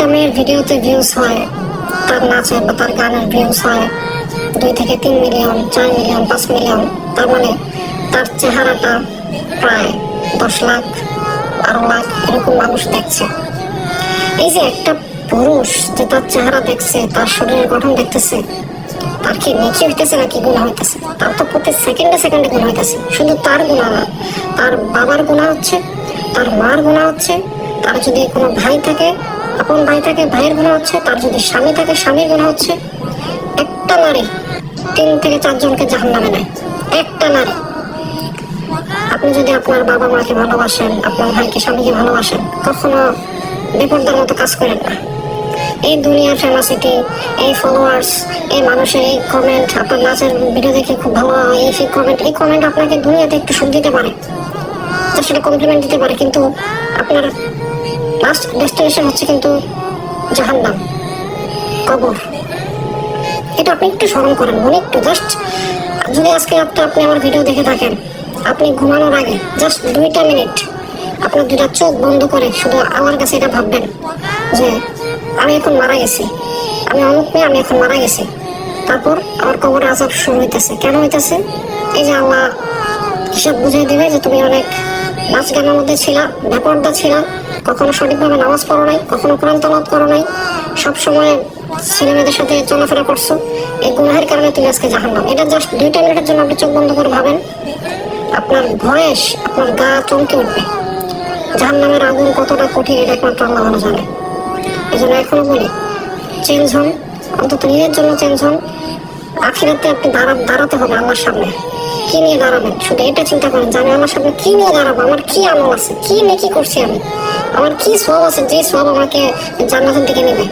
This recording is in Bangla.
একটা মেয়ের ভিডিওতে ভিউজ হয়, তার নাচে বা তার গানের ভিউজ হয়, দুই থেকে তিন মিলিয়ন চার মিলিয়ন পাঁচ মিলিয়ন তার মানে তার চেহারাটা প্রায় দশ লাখ, বারো লাখ এরকম মানুষ দেখছে। এই যে একটা পুরুষ যে তার চেহারা দেখছে, তার শরীরের গঠন দেখতেছে, তার কি নিচে হইতেছে নাকি গুণা হইতেছে? তার তো প্রতি সেকেন্ডে সেকেন্ডে গুণা হইতেছে। শুধু তার গুণা না, তার বাবার গুণা হচ্ছে, তার মার গুণা হচ্ছে, তার যদি কোনো ভাই থাকে আপন ভাই থাকে ভাইয়ের গুণা হচ্ছে, তার যদি স্বামী থাকে, স্বামীর গুণা হচ্ছে একটা নারী তিন থেকে চারজনকে জাহান নামে নেয়। একটা নারী। আপনি যদি আপনার বাবা মাকে ভালোবাসেন, আপনার ভাইকে স্বামীকে ভালোবাসেন, কখনো বিপদের মতো কাজ করেন না। এই দুনিয়ার ফেমাসিটি এই ফলোয়ার্স এই মানুষের এই কমেন্ট আপনার নাচের ভিডিও দেখে খুব ভালো হয় এই কমেন্ট এই কমেন্ট আপনাকে দুনিয়াতে একটু সুখ দিতে পারে। সেটা কমপ্লিমেন্ট দিতে পারে, কিন্তু আপনার লাস্ট ডেস্টিনেশন হচ্ছে কিন্তু জাহান্নাম, কবর। এটা আপনি একটু স্মরণ করেন, মনে একটু জাস্ট যদি আজকে রাতটা আপনি আমার ভিডিও দেখে থাকেন, আপনি ঘুমানোর আগে জাস্ট দুইটা মিনিট আপনার দুটা চোখ বন্ধ করে শুধু আমার কাছে এটা ভাববেন যে, আমি এখন মারা গেছি, আমি অমুক মেয়ে, আমি এখন মারা গেছি। তারপর আমার কবরে আজাব শুরু হইতেছে। কেন হইতেছে? এই যে আল্লাহ হিসাব বুঝিয়ে দেবে যে তুমি অনেক গানের মধ্যে ছিল ব্যাপারটা ছিল, কখনো সঠিকভাবে নামাজ পড়ো নাই, কখনো কোরআন তালাত করো নাই। সবসময় ছেলে মেয়েদের সাথে চলাফেরা করছ, এই গুনাহের কারণে তুমি আজকে জাহান্নাম। এটা জাস্ট দুইটা মিনিটের জন্য আপনি চোখ বন্ধ করে ভাবেন, আপনার ভয়েস, আপনার গা চমকে উঠবে। জাহান্নামের আগুন কতটা কঠিন, এটা একমাত্র আল্লাহ ভালো জানে। এই জন্য এখনও বলি চেঞ্জ হন, অন্তত নিজের জন্য চেঞ্জ হন। আখিরাতে আপনি দাঁড়াতে হবে আমার সামনে। কি নিয়ে দাঁড়াবেন শুধু এটা চিন্তা করেন আমি আমার সামনে কি নিয়ে দাঁড়াবো? আমার কি আমল আছে? কি নেকি করছি আমি? আমার কি সব আছে? যে সব আমাকে জান্নাতের থেকে নেবে।